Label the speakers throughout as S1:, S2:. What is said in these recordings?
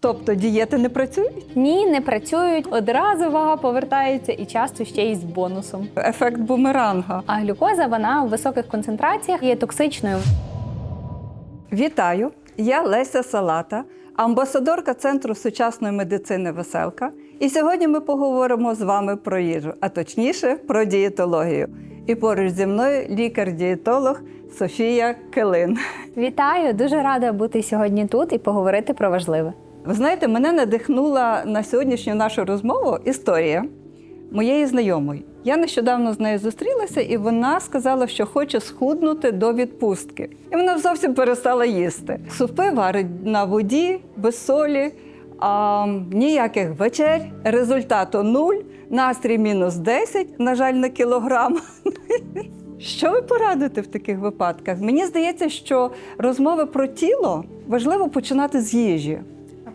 S1: Тобто дієти не працюють?
S2: Ні, не працюють. Одразу вага повертається і часто ще й з бонусом.
S1: Ефект бумеранга.
S2: А глюкоза вона у високих концентраціях є токсичною.
S1: Вітаю! Я Леся Салата, амбасадорка Центру сучасної медицини Веселка. І сьогодні ми поговоримо з вами про їжу, а точніше про дієтологію. І поруч зі мною лікар-дієтолог Софія Килин.
S2: Вітаю, дуже рада бути сьогодні тут і поговорити про важливе.
S1: Ви знаєте, мене надихнула на сьогоднішню нашу розмову історія моєї знайомої. Я нещодавно з нею зустрілася, і вона сказала, що хоче схуднути до відпустки. І вона зовсім перестала їсти. Супи варить на воді, без солі, а, ніяких вечер, результату нуль, настрій мінус 10, на жаль, на кілограм. Що ви порадите в таких випадках? Мені здається, що розмови про тіло важливо починати з їжі.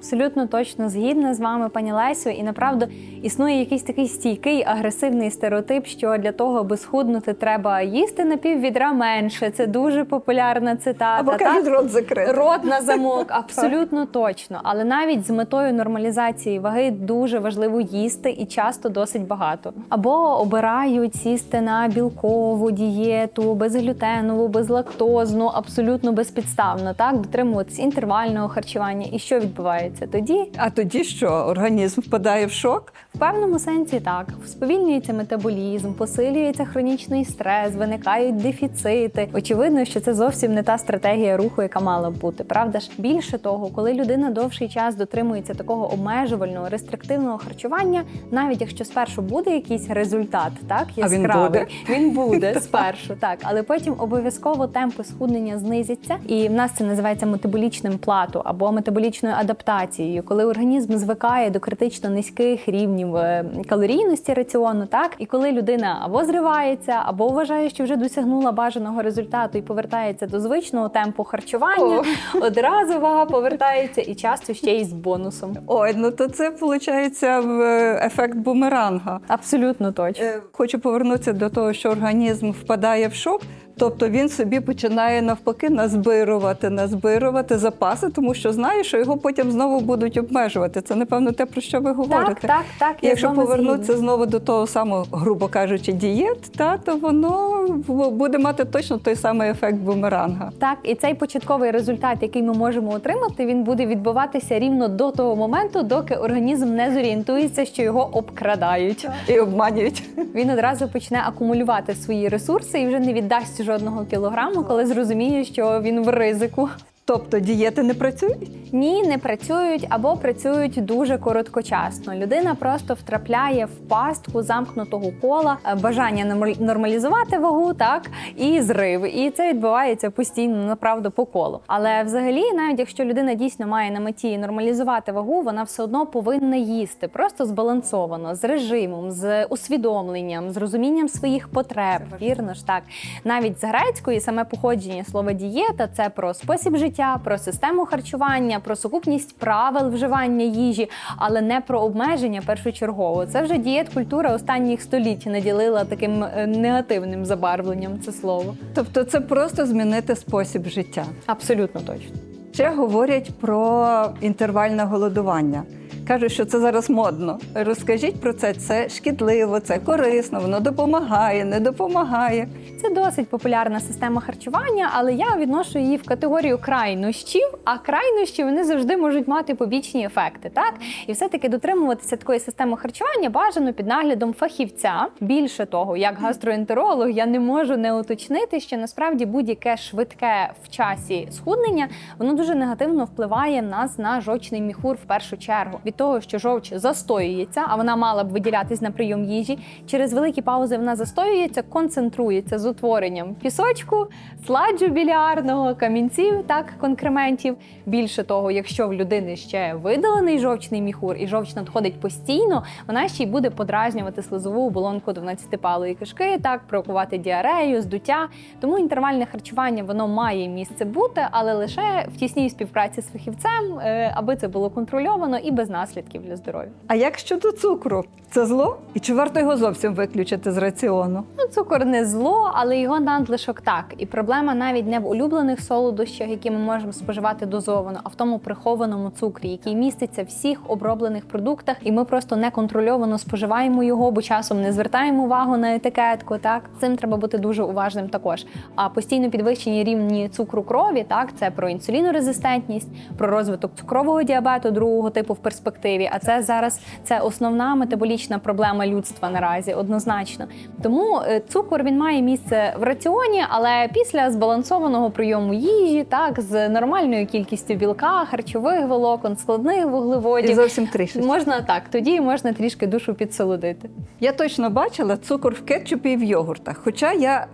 S2: Абсолютно точно згідна з вами, пані Лесю, і направду існує якийсь такий стійкий агресивний стереотип, що для того, аби схуднути, треба їсти на пів відра менше. Це дуже популярна цитата.
S1: Або кажуть, рот закритий.
S2: Рот на замок, абсолютно точно. Але навіть з метою нормалізації ваги дуже важливо їсти і часто досить багато. Або обирають сісти на білкову дієту, безглютенову, безлактозну, абсолютно безпідставно, так дотримуватись інтервального харчування. І що відбувається тоді?
S1: А тоді що? Організм впадає в шок?
S2: В певному сенсі так сповільнюється метаболізм, посилюється хронічний стрес, виникають дефіцити. Очевидно, що це зовсім не та стратегія руху, яка мала б бути. Правда ж, більше того, коли людина довший час дотримується такого обмежувального рестриктивного харчування, навіть якщо спершу буде якийсь результат, так
S1: А він
S2: яскравий,
S1: буде?
S2: він буде спершу, так, але потім обов'язково темпи схуднення знизяться, і в нас це називається метаболічним плату або метаболічною адаптацією, коли організм звикає до критично низьких рівнів е, калорійності раціону, так і коли людина або зривається, або вважає, що вже досягнула бажаного результату і повертається до звичного темпу харчування, одразу вага повертається і часто ще й з бонусом.
S1: Ой, ну то це виходить в ефект бумеранга.
S2: Абсолютно точно.
S1: Е, Хочу повернутися до того, що організм впадає в шок. Тобто він собі починає навпаки назбирувати, назбирувати запаси, тому що знає, що його потім знову будуть обмежувати. Це напевно те, про що ви говорите.
S2: Так, так, так.
S1: І Якщо повернутися
S2: згідна.
S1: знову до того самого, грубо кажучи, дієт, та то воно буде мати точно той самий ефект бумеранга.
S2: Так, і цей початковий результат, який ми можемо отримати, він буде відбуватися рівно до того моменту, доки організм не зорієнтується, що його обкрадають.
S1: І обманюють.
S2: Він одразу почне акумулювати свої ресурси і вже не віддасть жодного кілограму, коли зрозуміє, що він в ризику.
S1: Тобто дієти не працюють?
S2: Ні, не працюють або працюють дуже короткочасно. Людина просто втрапляє в пастку замкнутого кола, е, бажання нормалізувати вагу, так і зрив. І це відбувається постійно направду по колу. Але взагалі, навіть якщо людина дійсно має на меті нормалізувати вагу, вона все одно повинна їсти просто збалансовано, з режимом, з усвідомленням, з розумінням своїх потреб. Вірно ж так. Навіть з грецької саме походження слова дієта це про спосіб життя, про систему харчування, про сукупність правил вживання їжі, але не про обмеження першочергово. Це вже дієт-культура останніх століть наділила таким е, негативним забарвленням це слово.
S1: Тобто це просто змінити спосіб життя.
S2: Абсолютно точно.
S1: Ще говорять про інтервальне голодування. Кажуть, що це зараз модно. Розкажіть про це. Це шкідливо, це корисно, воно допомагає, не допомагає.
S2: Це досить популярна система харчування, але я відношу її в категорію крайнощів. А крайнощі вони завжди можуть мати побічні ефекти. Так і все-таки дотримуватися такої системи харчування бажано під наглядом фахівця. Більше того, як гастроентеролог, я не можу не уточнити, що насправді будь-яке швидке в часі схуднення воно дуже негативно впливає нас на жовчний міхур в першу чергу. Від того, що жовч застоюється, а вона мала б виділятись на прийом їжі. Через великі паузи вона застоюється, концентрується з утворенням пісочку, сладжу білярного, камінців, так конкрементів. Більше того, якщо в людини ще видалений жовчний міхур і жовч надходить постійно, вона ще й буде подразнювати слизову оболонку 12-палої кишки, так провокувати діарею, здуття. Тому інтервальне харчування воно має місце бути, але лише в тісній співпраці з фахівцем, е, аби це було контрольовано і без нашого наслідків для здоров'я.
S1: А як щодо цукру? Це зло? І чи варто його зовсім виключити з раціону?
S2: Ну, цукор не зло, але його надлишок так. І проблема навіть не в улюблених солодощах, які ми можемо споживати дозовано, а в тому прихованому цукрі, який міститься в всіх оброблених продуктах, і ми просто неконтрольовано споживаємо його, бо часом не звертаємо увагу на етикетку. Так цим треба бути дуже уважним також. А постійно підвищені рівні цукру крові, так це про інсулінорезистентність, про розвиток цукрового діабету другого типу в перспективі. А це зараз це основна метаболічна проблема людства наразі, однозначно. Тому е, цукор він має місце в раціоні, але після збалансованого прийому їжі, так з нормальною кількістю білка, харчових волокон, складних вуглеводів І
S1: зовсім трішечки.
S2: Можна так, тоді можна трішки душу підсолодити.
S1: Я точно бачила цукор в кетчупі і в йогуртах. Хоча я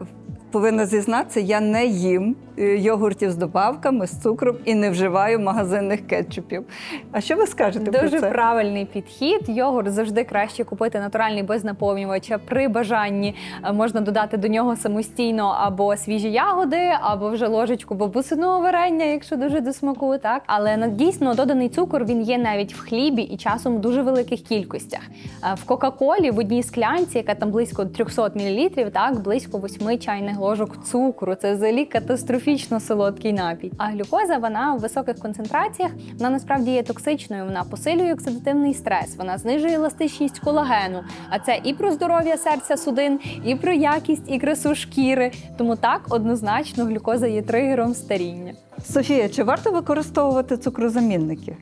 S1: повинна зізнатися, я не їм йогуртів з добавками, з цукром і не вживаю магазинних кетчупів. А що ви скажете про
S2: Дуже
S1: це?
S2: правильний підхід. Йогурт завжди краще купити натуральний без наповнювача. При бажанні е, можна додати до нього самостійно або свіжі ягоди, або вже ложечку бабусиного варення, якщо дуже до смаку. Так, але дійсно доданий цукор він є навіть в хлібі і часом в дуже великих кількостях. Е, В Кока-Колі в одній склянці, яка там близько 300 мл, так близько 8 чайних ложок цукру. Це взагалі катастрофічно солодкий напій. А глюкоза вона в високих концентраціях вона насправді є токсичною. Вона посилює оксидативний стрес, вона знижує еластичність колагену. А це і про здоров'я серця судин, і про якість і красу шкіри. Тому так однозначно глюкоза є тригером старіння.
S1: Софія, чи варто використовувати цукрозамінники?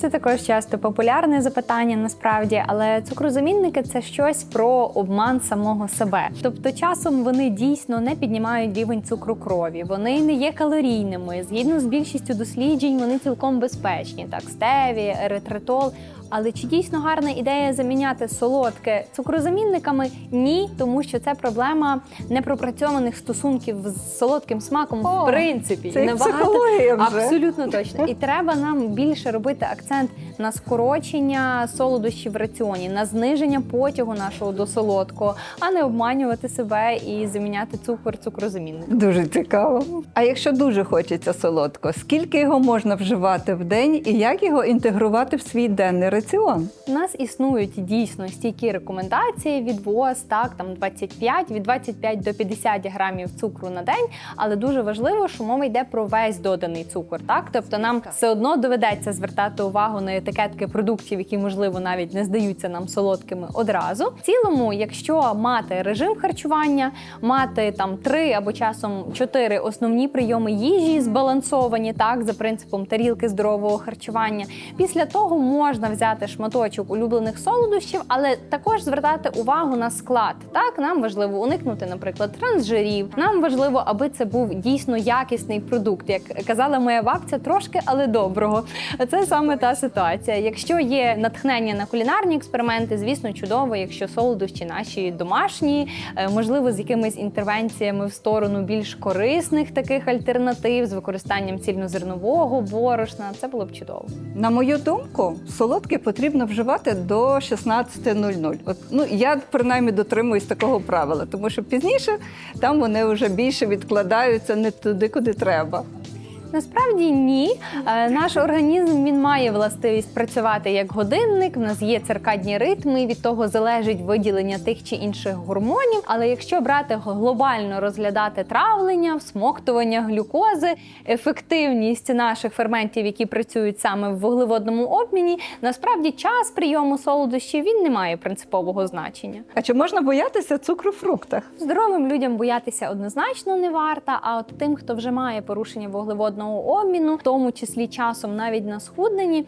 S2: Це також часто популярне запитання насправді, але цукрозамінники це щось про обман самого себе. Тобто, часом вони дійсно не піднімають рівень цукру крові, вони не є калорійними. Згідно з більшістю досліджень, вони цілком безпечні. Так, стеві, еритритол. Але чи дійсно гарна ідея заміняти солодке цукрозамінниками? Ні, тому що це проблема непропрацьованих стосунків з солодким смаком
S1: О,
S2: в принципі.
S1: це як
S2: Набагато-
S1: психологія вже.
S2: Абсолютно точно. І треба нам більше робити акцент на скорочення солодощів в раціоні, на зниження потягу нашого до солодкого, а не обманювати себе і заміняти цукор цукрозамінником.
S1: Дуже цікаво. А якщо дуже хочеться солодко, скільки його можна вживати в день і як його інтегрувати в свій денний раціон?
S2: У нас існують дійсно стійкі рекомендації від ВОЗ, так там 25, від 25 до 50 грамів цукру на день. Але дуже важливо, що мова йде про весь доданий цукор. Так, тобто нам все одно доведеться звертати увагу на етикетки продуктів, які можливо навіть не здаються нам солодкими одразу. В цілому, якщо мати режим харчування, мати там три або часом чотири основні прийоми їжі збалансовані, так за принципом тарілки здорового харчування. Після того можна взяти шматочок улюблених солодощів, але також звертати увагу на склад. Так, нам важливо уникнути, наприклад, трансжирів. Нам важливо, аби це був дійсно якісний продукт. Як казала моя бабця, трошки, але доброго. Це саме та ситуація. Якщо є натхнення на кулінарні експерименти, звісно, чудово, якщо солодощі наші домашні, е, можливо, з якимись інтервенціями в сторону більш корисних таких альтернатив, з використанням цільнозернового борошна, це було б чудово.
S1: На мою думку, солодке потрібно вживати до 16.00. От, ну, я принаймні дотримуюсь такого правила, тому що пізніше там вони вже більше відкладаються не туди, куди треба.
S2: Насправді ні. Е, Наш організм він має властивість працювати як годинник. В нас є циркадні ритми. Від того залежить виділення тих чи інших гормонів. Але якщо брати глобально розглядати травлення, всмоктування глюкози, ефективність наших ферментів, які працюють саме в вуглеводному обміні, насправді час прийому солодощів він не має принципового значення.
S1: А чи можна боятися цукру в фруктах?
S2: Здоровим людям боятися однозначно не варто. А от тим, хто вже має порушення вуглеводного обміну, в тому числі часом навіть на схудненні,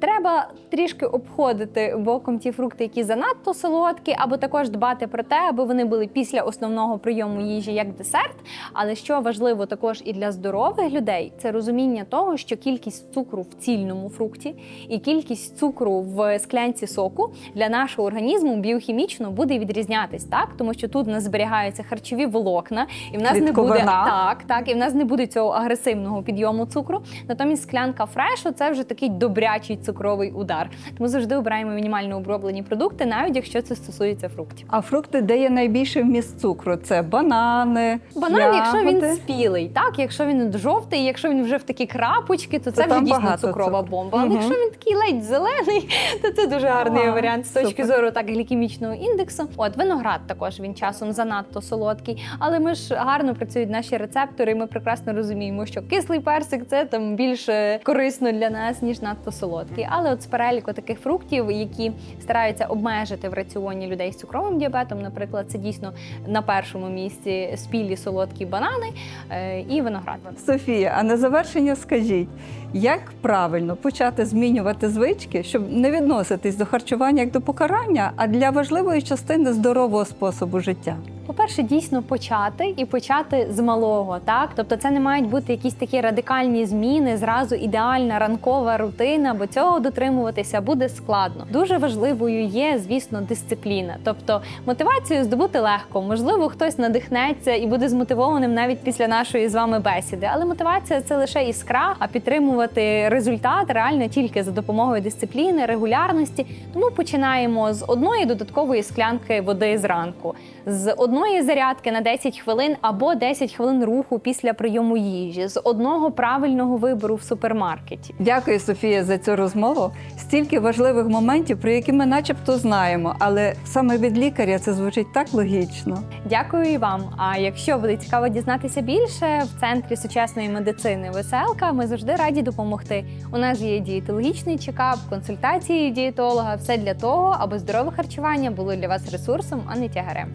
S2: треба трішки обходити боком ті фрукти, які занадто солодкі, або також дбати про те, аби вони були після основного прийому їжі як десерт. Але що важливо також і для здорових людей, це розуміння того, що кількість цукру в цільному фрукті і кількість цукру в склянці соку для нашого організму біохімічно буде відрізнятись, так? Тому що тут в нас зберігаються харчові волокна, і в нас не буде так, так, і в нас не буде цього агресивного підйому цукру. Натомість склянка фрешу це вже такий добрячий цукровий удар. Тому завжди обираємо мінімально оброблені продукти, навіть якщо це стосується фруктів.
S1: А фрукти, де є найбільший вміст цукру? Це банани.
S2: Банан, якщо він спілий, так якщо він жовтий, якщо він вже в такі крапочки, то це
S1: То
S2: вже дійсно цукрова
S1: цукру.
S2: бомба. Але якщо він такий ледь зелений, то це дуже гарний
S1: Ага,
S2: варіант з точки
S1: супер.
S2: зору так глікемічного індексу. От виноград також він часом занадто солодкий, але ми ж гарно працюють наші рецептори. і Ми прекрасно розуміємо, що кислий персик це там більше корисно для нас ніж надто солодкий. Але от з переліку таких фруктів, які стараються обмежити в раціоні людей з цукровим діабетом, наприклад, це дійсно на першому місці спілі солодкі банани е, і виноград.
S1: Софія, а на завершення скажіть, як правильно почати змінювати звички, щоб не відноситись до харчування як до покарання, а для важливої частини здорового способу життя?
S2: По-перше, дійсно почати і почати з малого, так тобто це не мають бути якісь такі радикальні зміни, зразу ідеальна ранкова рутина, бо цього дотримуватися буде складно. Дуже важливою є, звісно, дисципліна. Тобто мотивацію здобути легко. Можливо, хтось надихнеться і буде змотивованим навіть після нашої з вами бесіди. Але мотивація це лише іскра, а підтримувати результат реально тільки за допомогою дисципліни, регулярності. Тому починаємо з одної додаткової склянки води зранку, з одної зарядки на 10 хвилин або 10 хвилин руху після прийому їжі, з одного правильного вибору в супермаркеті.
S1: Дякую, Софія, за цю розмову. Стільки важливих моментів, про які ми начебто знаємо, але саме від лікаря це звучить так логічно.
S2: Дякую і вам. А якщо буде цікаво дізнатися більше, в центрі сучасної медицини Веселка ми завжди раді допомогти. У нас є дієтологічний чекап, консультації дієтолога. Все для того, аби здорове харчування було для вас ресурсом, а не тягарем.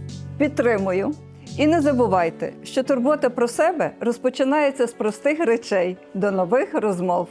S1: Підтримую. І не забувайте, що турбота про себе розпочинається з простих речей. До нових розмов.